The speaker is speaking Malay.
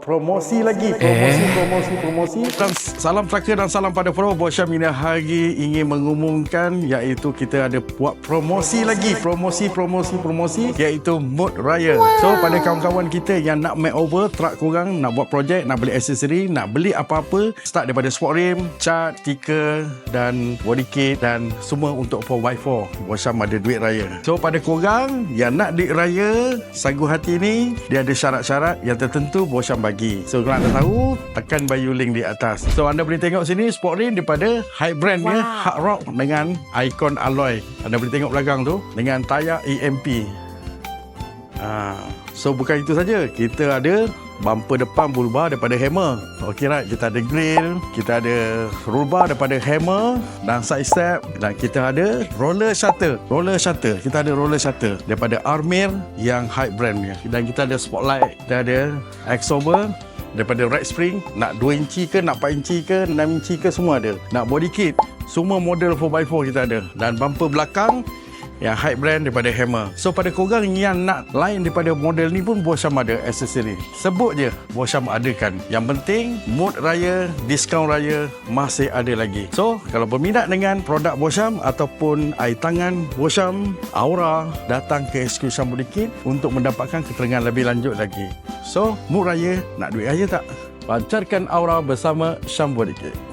Promosi lagi, promosi, promosi, promosi. Dan salam Melaka dan salam pada Pro Bosyam ini hari ingin mengumumkan iaitu kita ada buat promosi lagi, promosi, promosi, promosi iaitu Mood Raya. So pada kawan-kawan kita yang nak makeover truck korang, nak buat projek, nak beli aksesori, nak beli apa-apa, start daripada sport rim, cat, stiker dan body kit dan semua untuk 4x4. Bosyam ada duit raya. So pada korang yang nak duit raya, sagu hati ni dia ada syarat-syarat yang tertentu Bosyam bagi. So kalau anda tahu, tekan bio link di atas. So anda boleh tengok sini sport rim daripada high brand wow. hard rock dengan icon alloy. Anda boleh tengok belakang tu dengan tayar EMP. Ha, so bukan itu saja, kita ada bumper depan bull bar daripada Hammer. Okey right, kita ada grill, kita ada bar daripada Hammer dan side step dan kita ada roller shutter. Roller shutter, kita ada roller shutter daripada Armir yang high brand punya. Dan kita ada spotlight, kita ada exober daripada Red Spring nak 2 inci ke nak 4 inci ke 6 inci ke semua ada nak body kit semua model 4x4 kita ada dan bumper belakang yang high brand daripada Hammer. So pada korang yang nak lain daripada model ni pun Bosham ada aksesori. Sebut je Bosham adakan. Yang penting mood raya, diskaun raya masih ada lagi. So kalau berminat dengan produk Bosham ataupun air tangan Bosham, Aura datang ke SQ Syambudikit untuk mendapatkan keterangan lebih lanjut lagi. So mood raya nak duit raya tak? Pancarkan aura bersama Syambudikit.